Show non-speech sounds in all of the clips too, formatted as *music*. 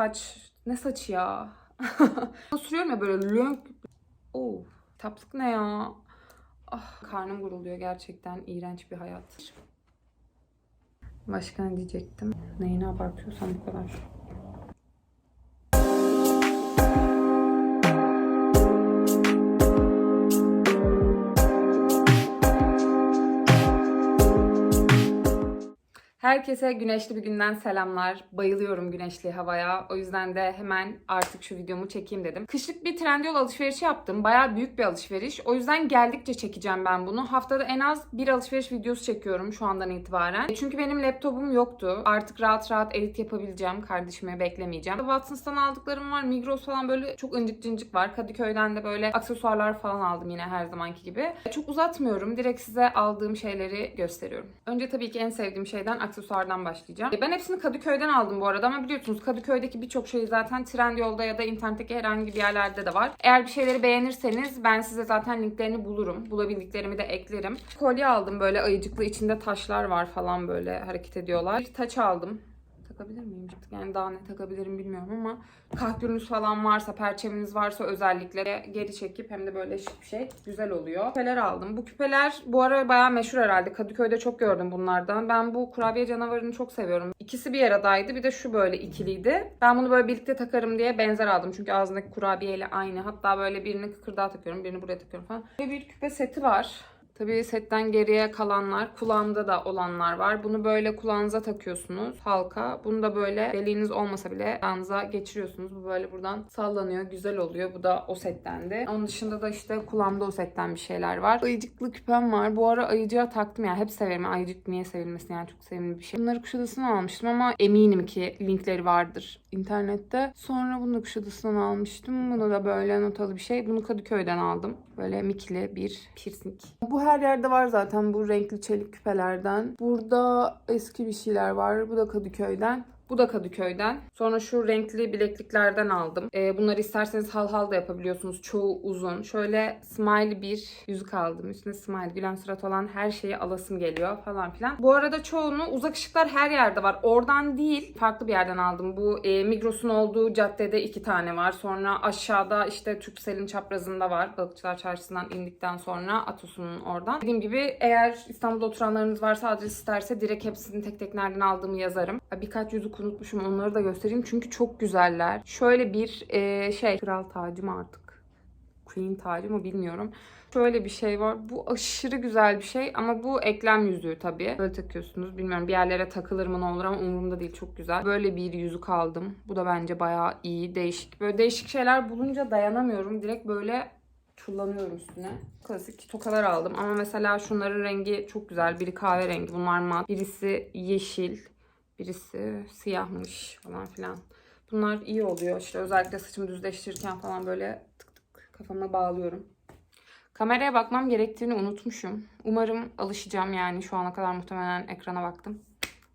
Saç. Ne saçı ya? *laughs* Sürüyorum ya böyle lönk. Oh. Taplık ne ya? Ah, karnım guruluyor gerçekten. iğrenç bir hayat. Başka ne diyecektim? Neyini abartıyorsam bu kadar. Herkese güneşli bir günden selamlar. Bayılıyorum güneşli havaya. O yüzden de hemen artık şu videomu çekeyim dedim. Kışlık bir Trendyol alışverişi yaptım. Bayağı büyük bir alışveriş. O yüzden geldikçe çekeceğim ben bunu. Haftada en az bir alışveriş videosu çekiyorum şu andan itibaren. Çünkü benim laptopum yoktu. Artık rahat rahat edit yapabileceğim. Kardeşimi beklemeyeceğim. Watsons'tan aldıklarım var. Migros falan böyle çok incik cincik var. Kadıköy'den de böyle aksesuarlar falan aldım yine her zamanki gibi. Çok uzatmıyorum. Direkt size aldığım şeyleri gösteriyorum. Önce tabii ki en sevdiğim şeyden aksesuardan başlayacağım. Ben hepsini Kadıköy'den aldım bu arada ama biliyorsunuz Kadıköy'deki birçok şey zaten Trendyol'da ya da internetteki herhangi bir yerlerde de var. Eğer bir şeyleri beğenirseniz ben size zaten linklerini bulurum. Bulabildiklerimi de eklerim. Kolye aldım böyle ayıcıklı içinde taşlar var falan böyle hareket ediyorlar. Bir taç aldım. Takabilir miyim? Yani daha ne takabilirim bilmiyorum ama kahkülünüz falan varsa, perçeminiz varsa özellikle geri çekip hem de böyle bir şey güzel oluyor. Küpeler aldım. Bu küpeler bu ara bayağı meşhur herhalde. Kadıköy'de çok gördüm bunlardan. Ben bu kurabiye canavarını çok seviyorum. İkisi bir aradaydı. Bir de şu böyle ikiliydi. Ben bunu böyle birlikte takarım diye benzer aldım. Çünkü ağzındaki kurabiyeyle aynı. Hatta böyle birini kıkırdağa takıyorum, birini buraya takıyorum falan. Böyle bir küpe seti var. Tabii setten geriye kalanlar, kulağımda da olanlar var. Bunu böyle kulağınıza takıyorsunuz halka. Bunu da böyle deliğiniz olmasa bile kulağınıza geçiriyorsunuz. Bu böyle buradan sallanıyor, güzel oluyor. Bu da o settendi. Onun dışında da işte kulağımda o setten bir şeyler var. Ayıcıklı küpem var. Bu ara ayıcığa taktım ya. Hep severim. Ayıcık niye sevilmesi yani çok sevimli bir şey. Bunları Kuşadası'ndan almıştım ama eminim ki linkleri vardır internette. Sonra bunu da Kuşadası'ndan almıştım. Bunu da böyle notalı bir şey. Bunu Kadıköy'den aldım. Böyle mikili bir piercing. Bu her yerde var zaten bu renkli çelik küpelerden. Burada eski bir şeyler var. Bu da Kadıköy'den. Bu da Kadıköy'den. Sonra şu renkli bilekliklerden aldım. Ee, bunları isterseniz hal hal da yapabiliyorsunuz. Çoğu uzun. Şöyle smiley bir yüzük aldım. Üstüne smiley, gülen surat olan her şeyi alasım geliyor falan filan. Bu arada çoğunu uzak ışıklar her yerde var. Oradan değil farklı bir yerden aldım. Bu e, Migros'un olduğu caddede iki tane var. Sonra aşağıda işte Türksel'in çaprazında var. Balıkçılar Çarşısı'ndan indikten sonra Atos'un oradan. Dediğim gibi eğer İstanbul'da oturanlarınız varsa adres isterse direkt hepsini tek tek nereden aldığımı yazarım. Birkaç yüzük unutmuşum onları da göstereyim çünkü çok güzeller. Şöyle bir e, şey kral tacı mı artık? Queen tacı mı bilmiyorum. Şöyle bir şey var. Bu aşırı güzel bir şey ama bu eklem yüzüğü tabii. Böyle takıyorsunuz. Bilmiyorum bir yerlere takılır mı ne olur ama umurumda değil. Çok güzel. Böyle bir yüzük aldım. Bu da bence bayağı iyi, değişik. Böyle değişik şeyler bulunca dayanamıyorum. Direkt böyle çullanıyorum üstüne. Klasik tokalar aldım ama mesela şunların rengi çok güzel. Biri kahverengi, bunlar mat. Birisi yeşil, birisi siyahmış falan filan. Bunlar iyi oluyor. İşte özellikle saçımı düzleştirirken falan böyle tık tık kafama bağlıyorum. Kameraya bakmam gerektiğini unutmuşum. Umarım alışacağım yani şu ana kadar muhtemelen ekrana baktım.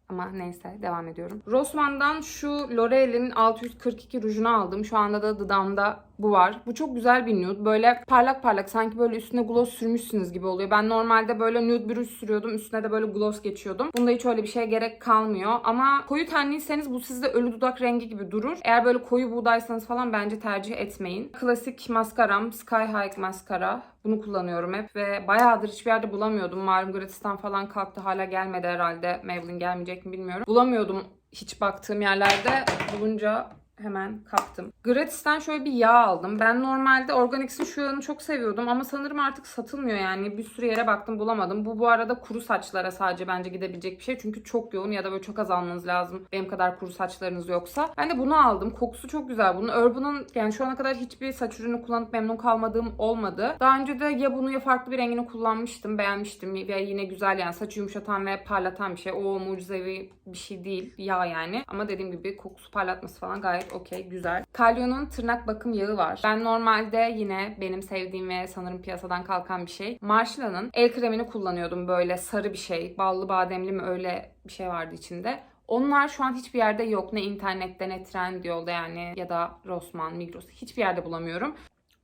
Ama neyse devam ediyorum. Rossmann'dan şu L'Oreal'in 642 rujunu aldım. Şu anda da dudağımda bu var. Bu çok güzel bir nude. Böyle parlak parlak sanki böyle üstüne gloss sürmüşsünüz gibi oluyor. Ben normalde böyle nude bir ruj sürüyordum. Üstüne de böyle gloss geçiyordum. Bunda hiç öyle bir şeye gerek kalmıyor. Ama koyu tenliyseniz bu sizde ölü dudak rengi gibi durur. Eğer böyle koyu buğdaysanız falan bence tercih etmeyin. Klasik maskaram Sky High maskara. Bunu kullanıyorum hep ve bayağıdır hiçbir yerde bulamıyordum. Malum gratis'ten falan kalktı. Hala gelmedi herhalde. Maybelline gelmeyecek mi bilmiyorum. Bulamıyordum hiç baktığım yerlerde. Bulunca hemen kaptım. Gratis'ten şöyle bir yağ aldım. Ben normalde Organix'in şu yağını çok seviyordum ama sanırım artık satılmıyor yani. Bir sürü yere baktım bulamadım. Bu bu arada kuru saçlara sadece bence gidebilecek bir şey. Çünkü çok yoğun ya da böyle çok az almanız lazım. Benim kadar kuru saçlarınız yoksa. Ben de bunu aldım. Kokusu çok güzel bunun. Urban'ın yani şu ana kadar hiçbir saç ürünü kullanıp memnun kalmadığım olmadı. Daha önce de ya bunu ya farklı bir rengini kullanmıştım. Beğenmiştim. Ve yine güzel yani saçı yumuşatan ve parlatan bir şey. O mucizevi bir şey değil. Yağ yani. Ama dediğim gibi kokusu parlatması falan gayet okey, güzel. Caglio'nun tırnak bakım yağı var. Ben normalde yine benim sevdiğim ve sanırım piyasadan kalkan bir şey. Marshalla'nın el kremini kullanıyordum böyle sarı bir şey. Ballı bademli mi öyle bir şey vardı içinde. Onlar şu an hiçbir yerde yok. Ne internette ne Trendyol'da yani ya da Rossmann, Migros hiçbir yerde bulamıyorum.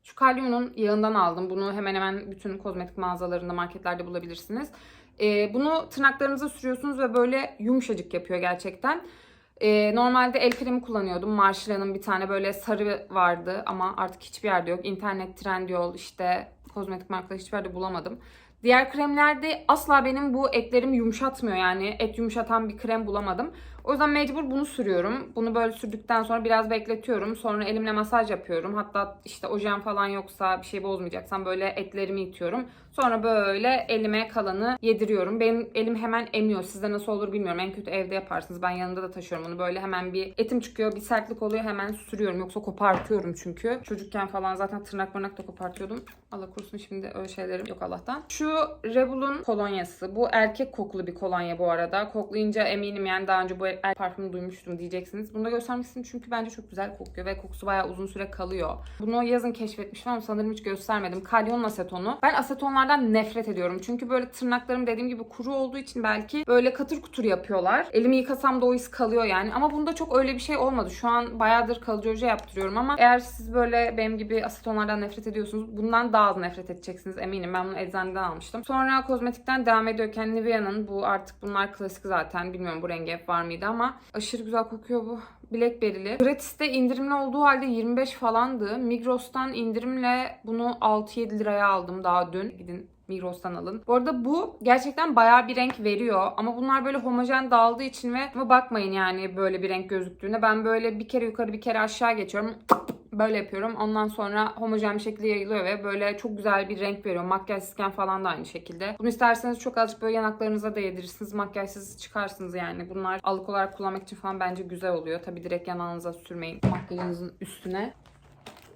Şu Caglio'nun yağından aldım. Bunu hemen hemen bütün kozmetik mağazalarında, marketlerde bulabilirsiniz. Ee, bunu tırnaklarınıza sürüyorsunuz ve böyle yumuşacık yapıyor gerçekten. Ee, normalde el kremi kullanıyordum. Marshall'ın bir tane böyle sarı vardı ama artık hiçbir yerde yok. İnternet, Trendyol, işte kozmetik markaları hiçbir yerde bulamadım. Diğer kremlerde asla benim bu etlerimi yumuşatmıyor yani et yumuşatan bir krem bulamadım. O yüzden mecbur bunu sürüyorum. Bunu böyle sürdükten sonra biraz bekletiyorum. Sonra elimle masaj yapıyorum. Hatta işte ojem falan yoksa bir şey bozmayacaksam böyle etlerimi itiyorum. Sonra böyle elime kalanı yediriyorum. Benim elim hemen emiyor. Sizde nasıl olur bilmiyorum. En kötü evde yaparsınız. Ben yanında da taşıyorum bunu. Böyle hemen bir etim çıkıyor, bir sertlik oluyor. Hemen sürüyorum. Yoksa kopartıyorum çünkü. Çocukken falan zaten tırnak mırnak da kopartıyordum. Allah korusun şimdi öyle şeylerim yok Allah'tan. Şu Rebel'un kolonyası. Bu erkek kokulu bir kolonya bu arada. Koklayınca eminim yani daha önce bu el parfümü duymuştum diyeceksiniz. Bunu da göstermek istedim çünkü bence çok güzel kokuyor ve kokusu bayağı uzun süre kalıyor. Bunu yazın keşfetmiştim ama sanırım hiç göstermedim. Kalyon asetonu. Ben asetonlardan nefret ediyorum. Çünkü böyle tırnaklarım dediğim gibi kuru olduğu için belki böyle katır kutur yapıyorlar. Elimi yıkasam da o his kalıyor yani. Ama bunda çok öyle bir şey olmadı. Şu an bayağıdır kalıcı oje yaptırıyorum ama eğer siz böyle benim gibi asetonlardan nefret ediyorsunuz bundan daha az nefret edeceksiniz eminim. Ben bunu eczaneden almıştım. Sonra kozmetikten devam ediyorken Nivea'nın bu artık bunlar klasik zaten. Bilmiyorum bu rengi var mıydı ama aşırı güzel kokuyor bu. Blackberry'li. Gratis'te indirimli olduğu halde 25 falandı. Migros'tan indirimle bunu 6-7 liraya aldım daha dün. Gidin Migros'tan alın. Bu arada bu gerçekten bayağı bir renk veriyor. Ama bunlar böyle homojen dağıldığı için ve bakmayın yani böyle bir renk gözüktüğüne. Ben böyle bir kere yukarı bir kere aşağı geçiyorum. Böyle yapıyorum. Ondan sonra homojen bir şekilde yayılıyor ve böyle çok güzel bir renk veriyor. Makyajsızken falan da aynı şekilde. Bunu isterseniz çok azıcık böyle yanaklarınıza da yedirirsiniz. Makyajsız çıkarsınız yani. Bunlar alık olarak kullanmak için falan bence güzel oluyor. Tabi direkt yanağınıza sürmeyin makyajınızın üstüne.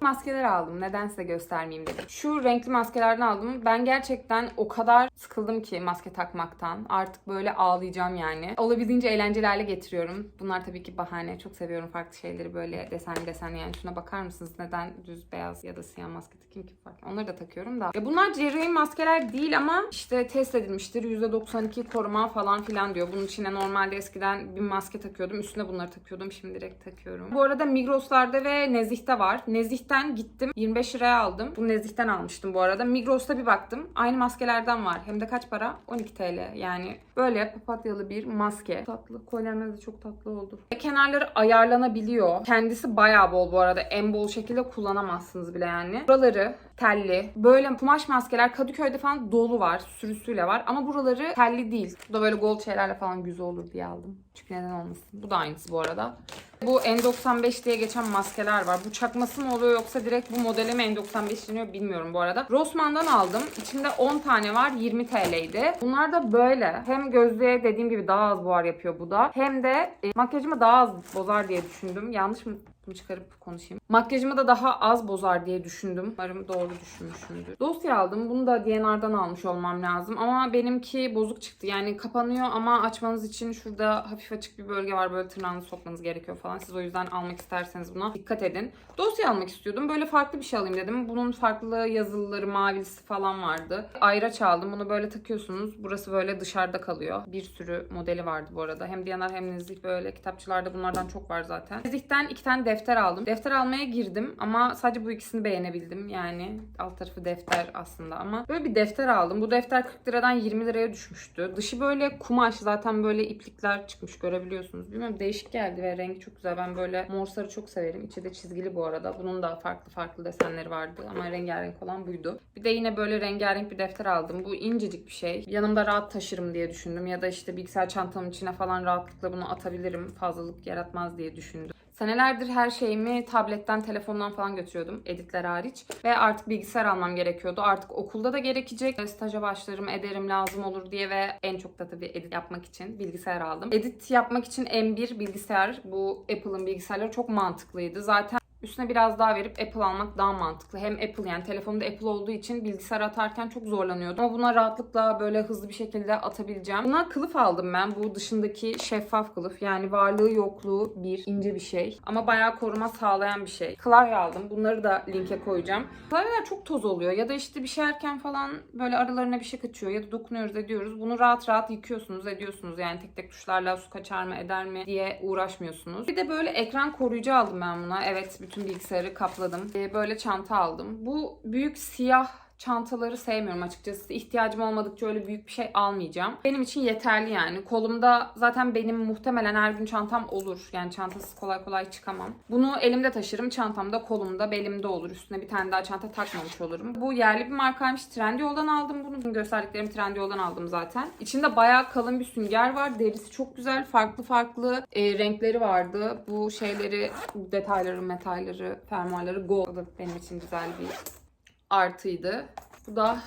Maskeler aldım. Neden size göstermeyeyim dedim. Şu renkli maskelerden aldım. Ben gerçekten o kadar sıkıldım ki maske takmaktan. Artık böyle ağlayacağım yani. Olabildiğince eğlenceli hale getiriyorum. Bunlar tabii ki bahane. Çok seviyorum farklı şeyleri böyle desenli desenli. Yani şuna bakar mısınız? Neden düz beyaz ya da siyah maske takayım ki fark? Onları da takıyorum da. Ya bunlar cerrahi maskeler değil ama işte test edilmiştir. %92 koruma falan filan diyor. Bunun içine normalde eskiden bir maske takıyordum. Üstüne bunları takıyordum. Şimdi direkt takıyorum. Bu arada Migros'larda ve Nezih'te var. Nezih'ten gittim. 25 liraya aldım. Bu Nezih'ten almıştım bu arada. Migros'ta bir baktım. Aynı maskelerden var. Hem de kaç para? 12 TL. Yani böyle papatyalı bir maske. Tatlı. Kolyemler de çok tatlı oldu. Kenarları ayarlanabiliyor. Kendisi bayağı bol bu arada. En bol şekilde kullanamazsınız bile yani. Buraları telli. Böyle kumaş maskeler Kadıköy'de falan dolu var. Sürüsüyle var. Ama buraları telli değil. Bu da böyle gold şeylerle falan güzel olur diye aldım. Çünkü neden olmasın. Bu da aynısı bu arada. Bu N95 diye geçen maskeler var. Bu çakması mı oluyor yoksa direkt bu modele mi N95 deniyor bilmiyorum bu arada. Rossmann'dan aldım. İçinde 10 tane var. 20 TL'ydi. Bunlar da böyle. Hem gözlüğe dediğim gibi daha az buhar yapıyor bu da. Hem de e, makyajımı daha az bozar diye düşündüm. Yanlış mı bunu çıkarıp konuşayım. Makyajımı da daha az bozar diye düşündüm. Umarım doğru düşünmüşümdür. Dosya aldım. Bunu da DNR'dan almış olmam lazım. Ama benimki bozuk çıktı. Yani kapanıyor ama açmanız için şurada hafif açık bir bölge var. Böyle tırnağınızı sokmanız gerekiyor falan. Siz o yüzden almak isterseniz buna dikkat edin. Dosya almak istiyordum. Böyle farklı bir şey alayım dedim. Bunun farklı yazılıları, mavisi falan vardı. Ayraç aldım. Bunu böyle takıyorsunuz. Burası böyle dışarıda kalıyor. Bir sürü modeli vardı bu arada. Hem DNR hem Nezih böyle kitapçılarda bunlardan çok var zaten. Nezih'ten iki tane defter aldım. Defter almaya girdim ama sadece bu ikisini beğenebildim. Yani alt tarafı defter aslında ama böyle bir defter aldım. Bu defter 40 liradan 20 liraya düşmüştü. Dışı böyle kumaş zaten böyle iplikler çıkmış görebiliyorsunuz. Bilmiyorum değişik geldi ve rengi çok güzel. Ben böyle mor sarı çok severim. İçi de çizgili bu arada. Bunun da farklı farklı desenleri vardı ama rengarenk olan buydu. Bir de yine böyle rengarenk bir defter aldım. Bu incecik bir şey. Yanımda rahat taşırım diye düşündüm. Ya da işte bilgisayar çantamın içine falan rahatlıkla bunu atabilirim. Fazlalık yaratmaz diye düşündüm. Senelerdir her şeyimi tabletten, telefondan falan götürüyordum. Editler hariç. Ve artık bilgisayar almam gerekiyordu. Artık okulda da gerekecek. Staja başlarım, ederim lazım olur diye ve en çok da tabii edit yapmak için bilgisayar aldım. Edit yapmak için M1 bilgisayar, bu Apple'ın bilgisayarları çok mantıklıydı. Zaten Üstüne biraz daha verip Apple almak daha mantıklı. Hem Apple yani telefonda Apple olduğu için bilgisayar atarken çok zorlanıyordum. Ama buna rahatlıkla böyle hızlı bir şekilde atabileceğim. Buna kılıf aldım ben. Bu dışındaki şeffaf kılıf. Yani varlığı yokluğu bir ince bir şey. Ama bayağı koruma sağlayan bir şey. Klavye aldım. Bunları da linke koyacağım. Klavyeler çok toz oluyor. Ya da işte bir şey yerken falan böyle aralarına bir şey kaçıyor. Ya da dokunuyoruz ediyoruz. Bunu rahat rahat yıkıyorsunuz ediyorsunuz. Yani tek tek tuşlarla su kaçar mı eder mi diye uğraşmıyorsunuz. Bir de böyle ekran koruyucu aldım ben buna. Evet bütün bilgisayarı kapladım. Ee, böyle çanta aldım. Bu büyük siyah çantaları sevmiyorum açıkçası. İhtiyacım olmadıkça öyle büyük bir şey almayacağım. Benim için yeterli yani. Kolumda zaten benim muhtemelen her gün çantam olur. Yani çantasız kolay kolay çıkamam. Bunu elimde taşırım. Çantamda, kolumda, belimde olur. Üstüne bir tane daha çanta takmamış olurum. Bu yerli bir markaymış. Trendyol'dan aldım bunu. Gösterdiklerimi Trendyol'dan aldım zaten. İçinde bayağı kalın bir sünger var. Derisi çok güzel. Farklı farklı e, renkleri vardı. Bu şeyleri, detayları, metalleri, fermuarları gold benim için güzel bir artıydı. Bu da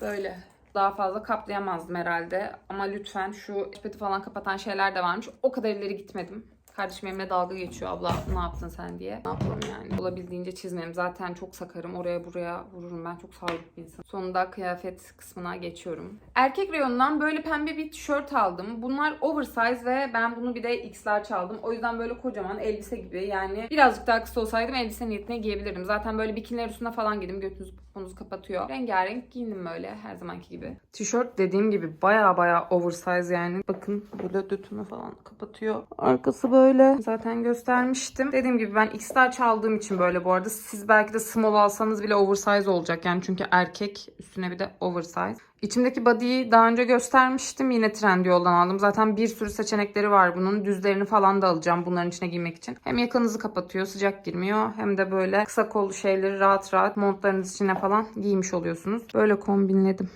böyle. Daha fazla kaplayamazdım herhalde. Ama lütfen şu sepeti falan kapatan şeyler de varmış. O kadar ileri gitmedim. Kardeşim benimle dalga geçiyor abla ne yaptın sen diye. Ne yapalım yani. Olabildiğince çizmem. Zaten çok sakarım. Oraya buraya vururum. Ben çok sağlıklı bir insanım. Sonunda kıyafet kısmına geçiyorum. Erkek reyonundan böyle pembe bir tişört aldım. Bunlar oversize ve ben bunu bir de x'ler çaldım. O yüzden böyle kocaman elbise gibi. Yani birazcık daha kısa olsaydım elbise niyetine giyebilirdim. Zaten böyle bikiniler üstüne falan giydim. Götünüzü poponuzu kapatıyor. Rengarenk giyindim böyle her zamanki gibi. Tişört dediğim gibi baya baya oversize yani. Bakın böyle götümü falan kapatıyor. Arkası böyle. Zaten göstermiştim. Dediğim gibi ben X'ler çaldığım için böyle bu arada. Siz belki de small alsanız bile oversize olacak. Yani çünkü erkek üstüne bir de oversize. İçimdeki body'yi daha önce göstermiştim. Yine Trendyol'dan aldım. Zaten bir sürü seçenekleri var bunun. Düzlerini falan da alacağım bunların içine giymek için. Hem yakınızı kapatıyor, sıcak girmiyor. Hem de böyle kısa kollu şeyleri rahat rahat montlarınız içine falan giymiş oluyorsunuz. Böyle kombinledim.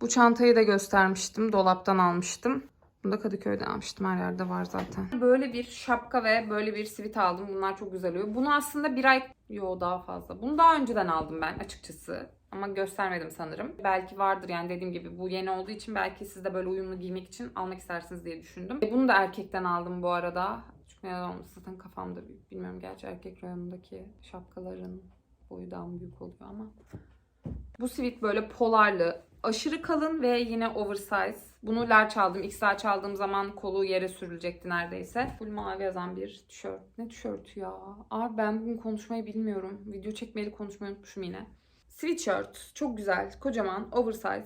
Bu çantayı da göstermiştim. Dolaptan almıştım. Bunu da Kadıköy'den almıştım. Her yerde var zaten. Böyle bir şapka ve böyle bir sivit aldım. Bunlar çok güzel oluyor. Bunu aslında bir ay... Yo daha fazla. Bunu daha önceden aldım ben açıkçası. Ama göstermedim sanırım. Belki vardır yani dediğim gibi bu yeni olduğu için belki siz de böyle uyumlu giymek için almak istersiniz diye düşündüm. E, Bunu da erkekten aldım bu arada. Çünkü neden olmasın zaten kafamda. Bilmiyorum gerçi erkek rayonundaki şapkaların boyu daha büyük oluyor ama. Bu sivit böyle polarlı. Aşırı kalın ve yine oversize. Bunu large aldım. XL çaldığım zaman kolu yere sürülecekti neredeyse. Full mavi yazan bir tişört. Ne tişörtü ya? Abi ben bugün konuşmayı bilmiyorum. Video çekmeli konuşmayı unutmuşum yine. Sweatshirt. Çok güzel. Kocaman. Oversize.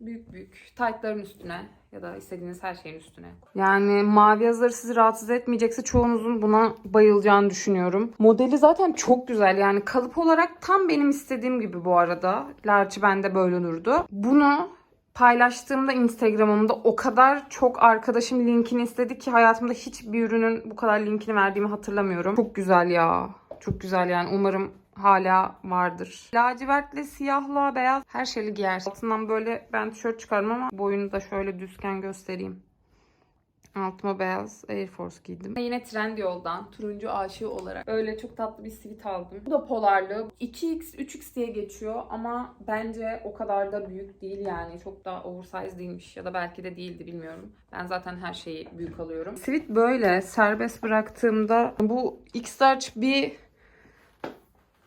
Büyük büyük. Taytların üstüne ya da istediğiniz her şeyin üstüne. Yani mavi yazıları sizi rahatsız etmeyecekse çoğunuzun buna bayılacağını düşünüyorum. Modeli zaten çok güzel. Yani kalıp olarak tam benim istediğim gibi bu arada. Large bende böyle durdu. Bunu paylaştığımda Instagram'ımda o kadar çok arkadaşım linkini istedi ki hayatımda hiçbir ürünün bu kadar linkini verdiğimi hatırlamıyorum. Çok güzel ya. Çok güzel yani. Umarım hala vardır. Lacivertle, siyahla, beyaz her şeyi giyersin. Altından böyle ben tişört çıkardım ama boyunu da şöyle düzken göstereyim. Altıma beyaz Air Force giydim. Yine Trendyol'dan turuncu aşığı olarak böyle çok tatlı bir sivit aldım. Bu da polarlı. 2x, 3x diye geçiyor ama bence o kadar da büyük değil yani. Çok da oversize değilmiş ya da belki de değildi bilmiyorum. Ben zaten her şeyi büyük alıyorum. Sivit böyle serbest bıraktığımda bu X large bir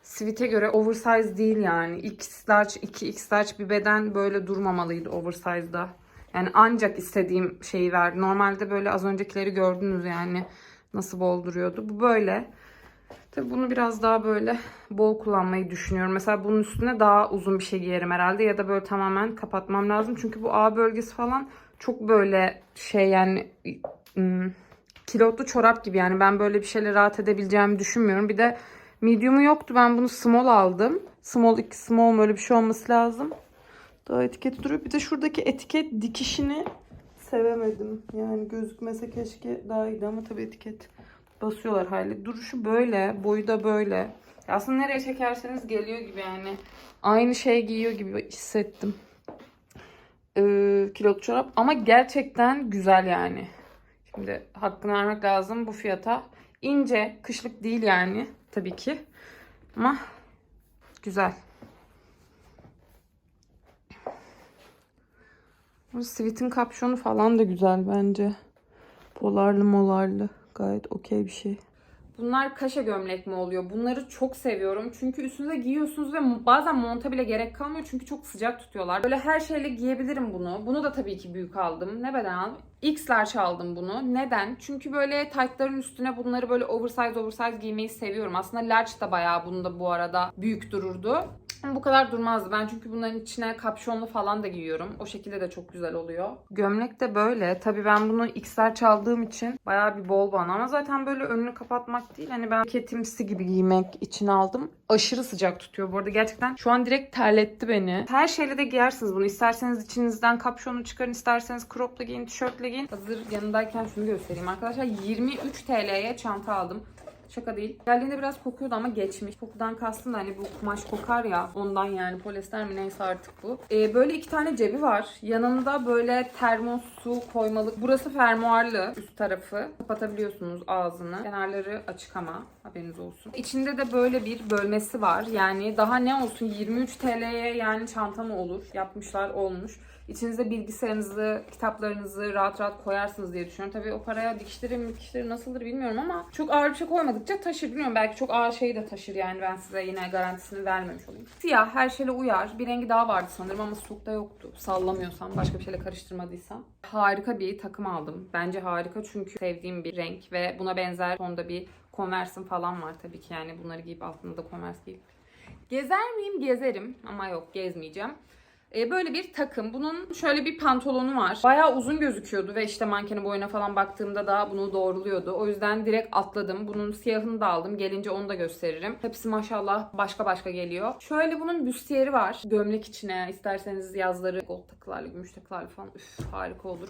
Sweet'e göre oversize değil yani. X large, 2 X large bir beden böyle durmamalıydı oversize'da. Yani ancak istediğim şeyi verdi. Normalde böyle az öncekileri gördünüz yani nasıl bol duruyordu. Bu böyle. Tabii bunu biraz daha böyle bol kullanmayı düşünüyorum. Mesela bunun üstüne daha uzun bir şey giyerim herhalde. Ya da böyle tamamen kapatmam lazım. Çünkü bu A bölgesi falan çok böyle şey yani kilotlu çorap gibi. Yani ben böyle bir şeyle rahat edebileceğimi düşünmüyorum. Bir de medium'u yoktu. Ben bunu small aldım. Small 2 small böyle bir şey olması lazım. Daha etiketi duruyor. Bir de şuradaki etiket dikişini sevemedim. Yani gözükmese keşke daha iyiydi ama tabii etiket basıyorlar hali. Duruşu böyle, boyu da böyle. Aslında nereye çekerseniz geliyor gibi yani. Aynı şey giyiyor gibi hissettim. Ee, kilotlu çorap ama gerçekten güzel yani. Şimdi hakkını vermek lazım bu fiyata. İnce, kışlık değil yani tabii ki. Ama güzel. Bu sweat'in kapşonu falan da güzel bence. Polarlı molarlı. Gayet okey bir şey. Bunlar kaşa gömlek mi oluyor? Bunları çok seviyorum. Çünkü üstünüze giyiyorsunuz ve bazen monta bile gerek kalmıyor. Çünkü çok sıcak tutuyorlar. Böyle her şeyle giyebilirim bunu. Bunu da tabii ki büyük aldım. Ne beden aldım? X large aldım bunu. Neden? Çünkü böyle taytların üstüne bunları böyle oversize oversize giymeyi seviyorum. Aslında large da bayağı bunda bu arada büyük dururdu. Bu kadar durmazdı. Ben çünkü bunların içine kapşonlu falan da giyiyorum. O şekilde de çok güzel oluyor. Gömlek de böyle. Tabii ben bunu XL çaldığım için bayağı bir bol bana. Ama zaten böyle önünü kapatmak değil. Hani ben ketimsi gibi giymek için aldım. Aşırı sıcak tutuyor. Bu arada gerçekten şu an direkt terletti beni. Her şeyle de giyersiniz bunu. İsterseniz içinizden kapşonu çıkarın. isterseniz cropla giyin, tişörtle giyin. Hazır yanındayken şunu göstereyim arkadaşlar. 23 TL'ye çanta aldım. Şaka değil. Geldiğinde biraz kokuyordu ama geçmiş. Kokudan kastım da hani bu kumaş kokar ya ondan yani polyester mi neyse artık bu. Ee, böyle iki tane cebi var. Yanında böyle termos su koymalık. Burası fermuarlı üst tarafı. Kapatabiliyorsunuz ağzını. Kenarları açık ama haberiniz olsun. İçinde de böyle bir bölmesi var. Yani daha ne olsun 23 TL'ye yani çanta mı olur? Yapmışlar olmuş. İçinize bilgisayarınızı, kitaplarınızı rahat rahat koyarsınız diye düşünüyorum. Tabii o paraya dikişleri dikişleri nasıldır bilmiyorum ama çok ağır bir şey koymadıkça taşır. Bilmiyorum belki çok ağır şeyi de taşır yani ben size yine garantisini vermemiş olayım. Siyah her şeyle uyar. Bir rengi daha vardı sanırım ama stokta yoktu. Sallamıyorsam, başka bir şeyle karıştırmadıysam. Harika bir takım aldım. Bence harika çünkü sevdiğim bir renk ve buna benzer tonda bir Converse'im falan var tabii ki yani bunları giyip altında da Converse giyip. Gezer miyim? Gezerim ama yok gezmeyeceğim. Ee, böyle bir takım. Bunun şöyle bir pantolonu var. Bayağı uzun gözüküyordu ve işte mankenin boyuna falan baktığımda da bunu doğruluyordu. O yüzden direkt atladım. Bunun siyahını da aldım. Gelince onu da gösteririm. Hepsi maşallah başka başka geliyor. Şöyle bunun büstiyeri var. Gömlek içine isterseniz yazları gold takılarla, gümüş takılarla falan üf harika olur.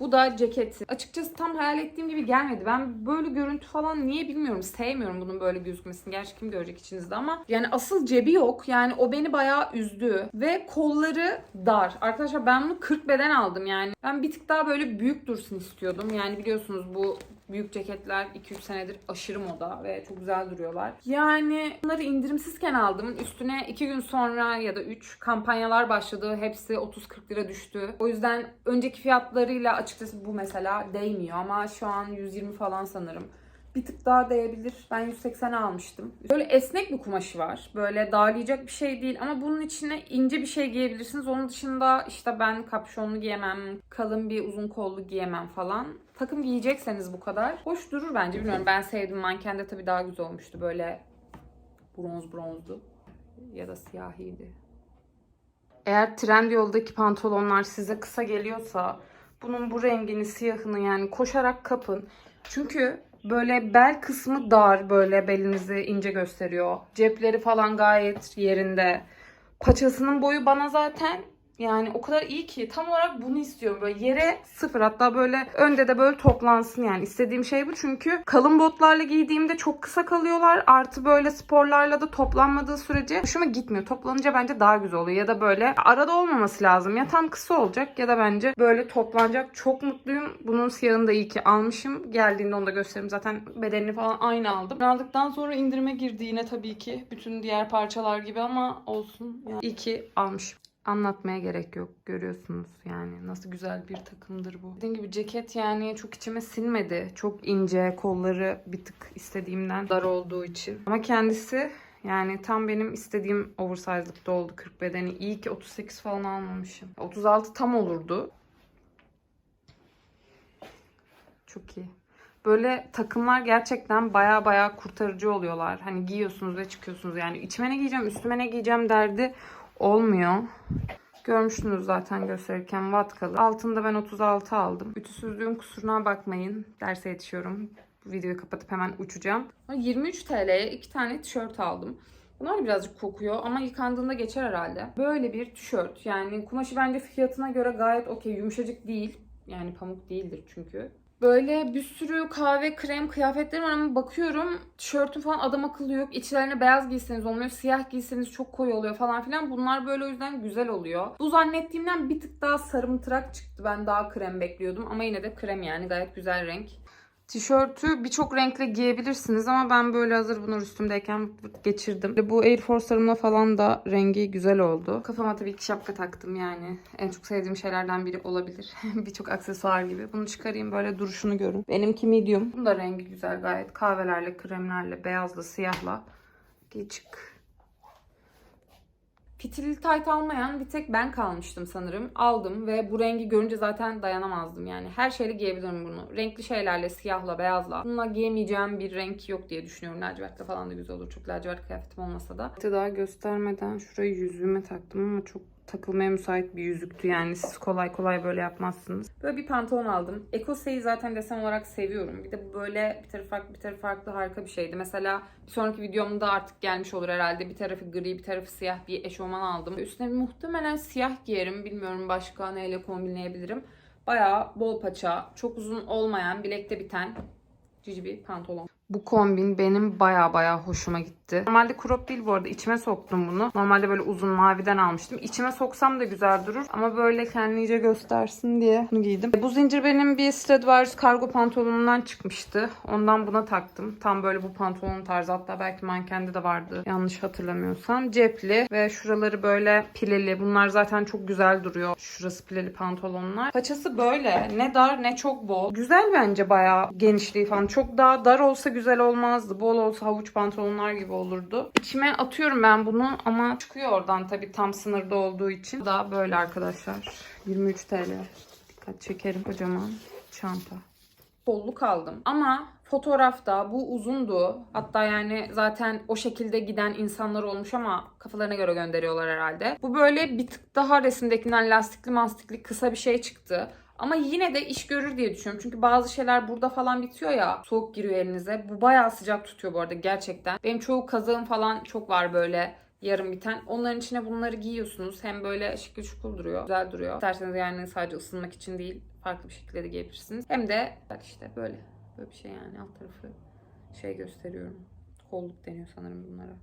Bu da ceketi. Açıkçası tam hayal ettiğim gibi gelmedi. Ben böyle görüntü falan niye bilmiyorum. Sevmiyorum bunun böyle gözükmesini. Gerçi kim görecek içinizde ama. Yani asıl cebi yok. Yani o beni bayağı üzdü. Ve kolları dar. Arkadaşlar ben bunu 40 beden aldım yani. Ben bir tık daha böyle büyük dursun istiyordum. Yani biliyorsunuz bu büyük ceketler 2-3 senedir aşırı moda ve çok güzel duruyorlar. Yani bunları indirimsizken aldım. Üstüne 2 gün sonra ya da 3 kampanyalar başladı. Hepsi 30-40 lira düştü. O yüzden önceki fiyatlarıyla açıkçası bu mesela değmiyor ama şu an 120 falan sanırım. Bir tık daha değebilir. Ben 180 almıştım. Böyle esnek bir kumaşı var. Böyle darlayacak bir şey değil ama bunun içine ince bir şey giyebilirsiniz. Onun dışında işte ben kapşonlu giyemem, kalın bir uzun kollu giyemem falan. Takım giyecekseniz bu kadar. Hoş durur bence. Bilmiyorum ben sevdim. Mankende tabii daha güzel olmuştu. Böyle bronz bronzdu. Ya da siyahiydi. Eğer Trendyol'daki pantolonlar size kısa geliyorsa bunun bu rengini, siyahını yani koşarak kapın. Çünkü böyle bel kısmı dar böyle belinizi ince gösteriyor. Cepleri falan gayet yerinde. Paçasının boyu bana zaten yani o kadar iyi ki tam olarak bunu istiyorum. Böyle yere sıfır hatta böyle önde de böyle toplansın yani. istediğim şey bu çünkü kalın botlarla giydiğimde çok kısa kalıyorlar. Artı böyle sporlarla da toplanmadığı sürece hoşuma gitmiyor. Toplanınca bence daha güzel oluyor. Ya da böyle arada olmaması lazım. Ya tam kısa olacak ya da bence böyle toplanacak. Çok mutluyum. Bunun siyahını da iyi ki almışım. Geldiğinde onu da gösteririm. Zaten bedenini falan aynı aldım. Aldıktan sonra indirime girdi yine tabii ki. Bütün diğer parçalar gibi ama olsun. Yani iyi ki almışım. Anlatmaya gerek yok. Görüyorsunuz yani nasıl güzel bir takımdır bu. Dediğim gibi ceket yani çok içime sinmedi. Çok ince, kolları bir tık istediğimden dar olduğu için. Ama kendisi yani tam benim istediğim oversize'lıkta oldu 40 bedeni. İyi ki 38 falan almamışım. 36 tam olurdu. Çok iyi. Böyle takımlar gerçekten baya baya kurtarıcı oluyorlar. Hani giyiyorsunuz ve çıkıyorsunuz. Yani içime ne giyeceğim, üstüme ne giyeceğim derdi olmuyor. Görmüştünüz zaten gösterirken vatkalı. Altında ben 36 aldım. Ütüsüzlüğün kusuruna bakmayın. Derse yetişiyorum. Bu videoyu kapatıp hemen uçacağım. 23 TL'ye iki tane tişört aldım. Bunlar birazcık kokuyor ama yıkandığında geçer herhalde. Böyle bir tişört. Yani kumaşı bence fiyatına göre gayet okey. Yumuşacık değil. Yani pamuk değildir çünkü. Böyle bir sürü kahve, krem kıyafetlerim var ama bakıyorum tişörtün falan adam akıllı yok. İçlerine beyaz giyseniz olmuyor, siyah giyseniz çok koyu oluyor falan filan. Bunlar böyle o yüzden güzel oluyor. Bu zannettiğimden bir tık daha sarımtırak çıktı. Ben daha krem bekliyordum ama yine de krem yani gayet güzel renk. Tişörtü birçok renkle giyebilirsiniz ama ben böyle hazır bunlar üstümdeyken geçirdim. Bu Air Force'larımla falan da rengi güzel oldu. Kafama tabii ki şapka taktım yani. En çok sevdiğim şeylerden biri olabilir. *laughs* birçok aksesuar gibi. Bunu çıkarayım böyle duruşunu görün. Benimki medium. Bunun da rengi güzel gayet. Kahvelerle, kremlerle, beyazla, siyahla. Giy çık. Fitilli tayt almayan bir tek ben kalmıştım sanırım. Aldım ve bu rengi görünce zaten dayanamazdım yani. Her şeyle giyebilirim bunu. Renkli şeylerle, siyahla, beyazla. Bununla giyemeyeceğim bir renk yok diye düşünüyorum. Lacivertle falan da güzel olur. Çok lacivert kıyafetim olmasa da. Daha göstermeden şurayı yüzüğüme taktım ama çok takılmaya müsait bir yüzüktü yani siz kolay kolay böyle yapmazsınız. Böyle bir pantolon aldım. Ekose'yi zaten desen olarak seviyorum. Bir de böyle bir tarafı farklı bir tarafı farklı harika bir şeydi. Mesela bir sonraki videomda artık gelmiş olur herhalde. Bir tarafı gri bir tarafı siyah bir eşofman aldım. Üstüne muhtemelen siyah giyerim. Bilmiyorum başka neyle kombinleyebilirim. Bayağı bol paça, çok uzun olmayan, bilekte biten cici bir pantolon. Bu kombin benim baya baya hoşuma gitti. Normalde crop değil bu arada. İçime soktum bunu. Normalde böyle uzun maviden almıştım. İçime soksam da güzel durur. Ama böyle kendini iyice göstersin diye bunu giydim. Bu zincir benim bir Stradivarius kargo pantolonundan çıkmıştı. Ondan buna taktım. Tam böyle bu pantolonun tarzı. Hatta belki mankende de vardı. Yanlış hatırlamıyorsam. Cepli ve şuraları böyle pileli. Bunlar zaten çok güzel duruyor. Şurası pileli pantolonlar. Paçası böyle. Ne dar ne çok bol. Güzel bence bayağı genişliği falan. Çok daha dar olsa güzel olmazdı. Bol olsa havuç pantolonlar gibi olurdu. İçime atıyorum ben bunu ama çıkıyor oradan tabii tam sınırda olduğu için. Bu da böyle arkadaşlar. 23 TL. Dikkat çekerim kocaman çanta. Kolluk aldım ama fotoğrafta bu uzundu. Hatta yani zaten o şekilde giden insanlar olmuş ama kafalarına göre gönderiyorlar herhalde. Bu böyle bir tık daha resimdekinden lastikli mastikli kısa bir şey çıktı. Ama yine de iş görür diye düşünüyorum. Çünkü bazı şeyler burada falan bitiyor ya. Soğuk giriyor elinize. Bu bayağı sıcak tutuyor bu arada gerçekten. Benim çoğu kazağım falan çok var böyle yarım biten. Onların içine bunları giyiyorsunuz. Hem böyle şıkır şıkır duruyor. Güzel duruyor. İsterseniz yani sadece ısınmak için değil farklı bir şekilde de giyebilirsiniz. Hem de bak işte böyle. Böyle bir şey yani alt tarafı şey gösteriyorum. Kolluk deniyor sanırım bunlara.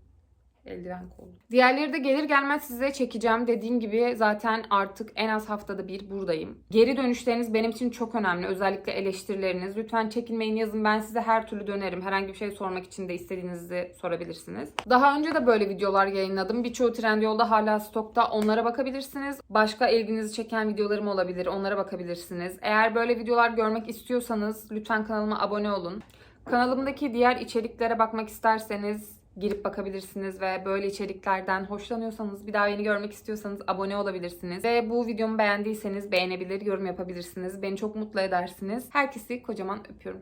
Eldiven kolluk. Diğerleri de gelir gelmez size çekeceğim. Dediğim gibi zaten artık en az haftada bir buradayım. Geri dönüşleriniz benim için çok önemli. Özellikle eleştirileriniz. Lütfen çekinmeyin yazın. Ben size her türlü dönerim. Herhangi bir şey sormak için de istediğinizi sorabilirsiniz. Daha önce de böyle videolar yayınladım. Birçoğu Trendyol'da hala stokta. Onlara bakabilirsiniz. Başka ilginizi çeken videolarım olabilir. Onlara bakabilirsiniz. Eğer böyle videolar görmek istiyorsanız lütfen kanalıma abone olun. Kanalımdaki diğer içeriklere bakmak isterseniz girip bakabilirsiniz ve böyle içeriklerden hoşlanıyorsanız, bir daha yeni görmek istiyorsanız abone olabilirsiniz. Ve bu videomu beğendiyseniz beğenebilir, yorum yapabilirsiniz. Beni çok mutlu edersiniz. Herkesi kocaman öpüyorum.